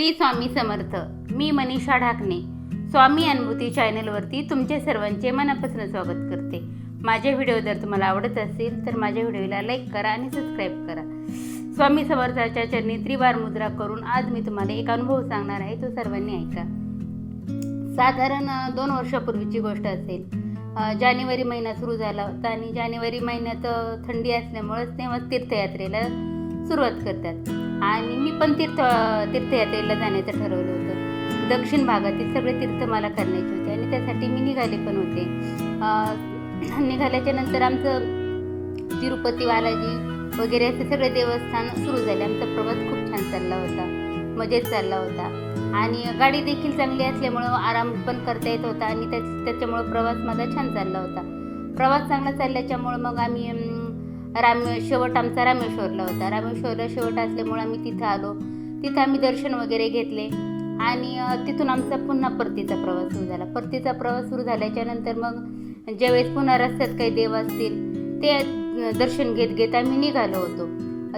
श्री स्वामी समर्थ मी मनीषा ढाकणे. स्वामी अनुभूती चॅनलवरती तुमचे सर्वांचे मनापासून स्वागत करते. माझे व्हिडिओ जर तुम्हाला आवडत असेल तर माझ्या व्हिडिओला लाईक करा आणि सबस्क्राईब करा. स्वामी समर्थाच्या चरणी त्रिवार मुद्रा करून आज मी तुम्हाला एक अनुभव सांगणार आहे तो सर्वांनी ऐका. साधारण दोन वर्षापूर्वीची गोष्ट असेल. जानेवारी महिना सुरू झाला होता आणि जानेवारी महिन्यात थंडी असल्यामुळेच तेव्हा तीर्थयात्रेला सुरुवात करतात. आणि पण तीर्थ तीर्थयात्रेला जाण्याचं ठरवलं होतं. दक्षिण भागातील सगळे तीर्थ मला करण्याचे होते आणि त्यासाठी मी निघाले पण होते. निघाल्याच्या नंतर आमचं तिरुपती बालाजी वगैरे असे सगळे देवस्थान सुरू झाले. आमचा प्रवास खूप छान चालला होता. मजेत चालला होता. आणि गाडी देखील चांगली असल्यामुळं आराम पण करता येत होता आणि त्याच त्याच्यामुळं प्रवास माझा छान चालला होता. प्रवास चांगला चालल्याच्यामुळं मग आम्ही राम शेवट आमचा रामेश्वरला होता. रामेश्वरला शेवट असल्यामुळं आम्ही तिथं आलो. तिथं आम्ही दर्शन वगैरे घेतले. आणि तिथून आमचा पुन्हा परतीचा प्रवास सुरू झाला. परतीचा प्रवास सुरू झाल्याच्यानंतर मग ज्यावेळेस पुन्हा रस्त्यात काही देव असतील ते दर्शन घेत घेत आम्ही निघालो होतो.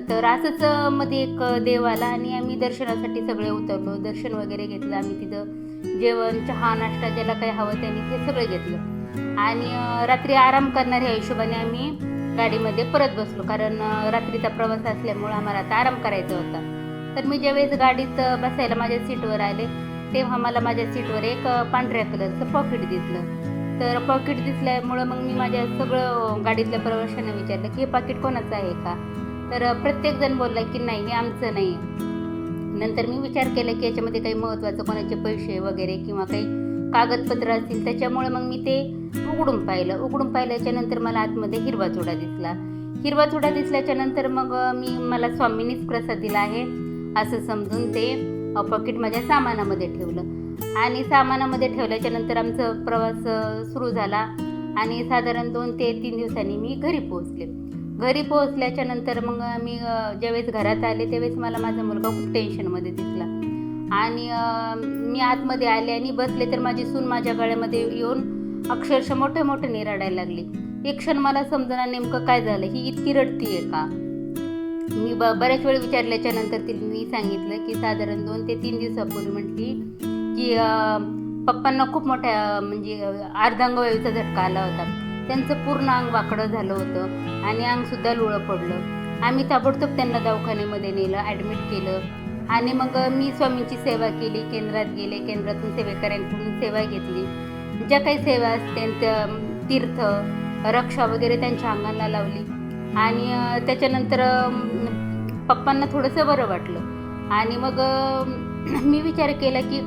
तर असंच मध्ये एक देव आला आणि आम्ही दर्शनासाठी सगळे उतरलो. दर्शन वगैरे घेतलं. आम्ही तिथं जेवण चहा नाश्ता ज्याला काही हवं त्यांनी ते सगळं घेतलं. आणि रात्री आराम करणाऱ्या हिशोबाने आम्ही गाडीमध्ये परत बसलो. कारण रात्रीचा प्रवास असल्यामुळं आम्हाला आता आराम करायचा होता. तर मी ज्यावेळेस गाडीत बसायला माझ्या सीटवर आले तेव्हा मला माझ्या सीटवर एक पांढऱ्या कलरचं पॉकेट दिसलं. तर पॉकेट दिसल्यामुळं मग मी माझ्या सगळं गाडीतल्या प्रवाशांना विचारलं की हे पाकिट कोणाचं आहे का? तर प्रत्येकजण बोलला की नाही हे आमचं नाही. नंतर मी विचार केला की याच्यामध्ये काही महत्त्वाचं कोणाचे पैसे वगैरे किंवा काही कागदपत्र असतील त्याच्यामुळे मग मी ते उघडून पाहिलं. उघडून पाहिल्याच्यानंतर मला आतमध्ये हिरवा चुडा दिसला. हिरवा चुडा दिसल्याच्यानंतर मग मी मला स्वामींनीच प्रसाद दिला आहे असं समजून ते पॉकेट माझ्या सामानामध्ये ठेवलं. आणि सामानामध्ये ठेवल्याच्यानंतर आमचं आमचा प्रवास सुरू झाला. आणि साधारण दोन ते तीन दिवसांनी मी घरी पोहोचले. घरी पोहोचल्याच्या नंतर मग मी ज्यावेळेस घरात आले त्यावेळेस मला माझा मुलगा खूप टेन्शनमध्ये दिसला. आणि मी आतमध्ये आले आणि बसले तर माझी सून माझ्या गळ्यामध्ये येऊन अक्षरशः मोठे मोठे निराडायला लागली. एक क्षण मला समजणार नेमकं काय झालं. ही इतकी रडती आहे का? मी ब बऱ्याच वेळ विचारल्याच्या नंतर तिने सांगितलं की साधारण दोन ते तीन दिवसापूर्वी म्हटली की पप्पांना खूप मोठ्या म्हणजे अर्धांगवायूचा झटका आला होता. त्यांचं पूर्ण अंग वाकडं झालं होतं आणि अंगसुद्धा लुळं पडलं. आम्ही ताबडतोब त्यांना दवाखान्यामध्ये नेलं ॲडमिट केलं. आणि मग मी स्वामींची सेवा केली केंद्रात गेले केंद्रातून सेवेकऱ्यांकडून सेवा घेतली. ज्या काही सेवा असतील त्या तीर्थ रक्षा वगैरे त्यांच्या अंगाला लावली. आणि त्याच्यानंतर पप्पांना थोडंसं बरं वाटलं. आणि मग मी विचार केला की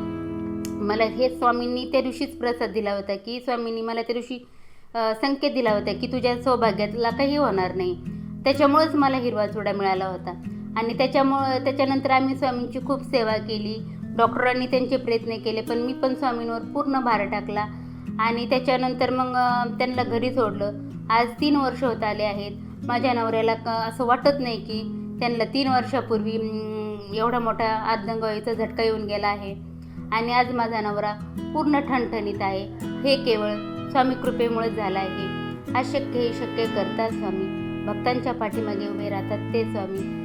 मला हे स्वामींनी त्या दिवशीच प्रसाद दिला होता की स्वामींनी मला त्या दिवशी संकेत दिला होता की तुझ्या सौभाग्यातला काही होणार नाही. त्याच्यामुळेच मला हिरवा चुडा मिळाला होता. आणि त्याच्यामुळं त्याच्यानंतर आम्ही स्वामींची खूप सेवा केली. डॉक्टरांनी त्यांचे प्रयत्न केले पण मी पण स्वामींवर पूर्ण भार टाकला. आणि त्याच्यानंतर मग त्यांना घरी सोडलं. आज तीन वर्ष होत आले आहेत. माझ्या नवऱ्याला क असं वाटत नाही की त्यांना तीन वर्षापूर्वी एवढा मोठा आदंगवाईचा झटका येऊन गेला आहे. आणि आज माझा नवरा पूर्ण ठणठणीत आहे. हे केवळ स्वामी कृपेमुळेच झालं आहे. अशक्य हे शक्य करतात स्वामी. भक्तांच्या पाठीमागे उभे राहतात ते स्वामी.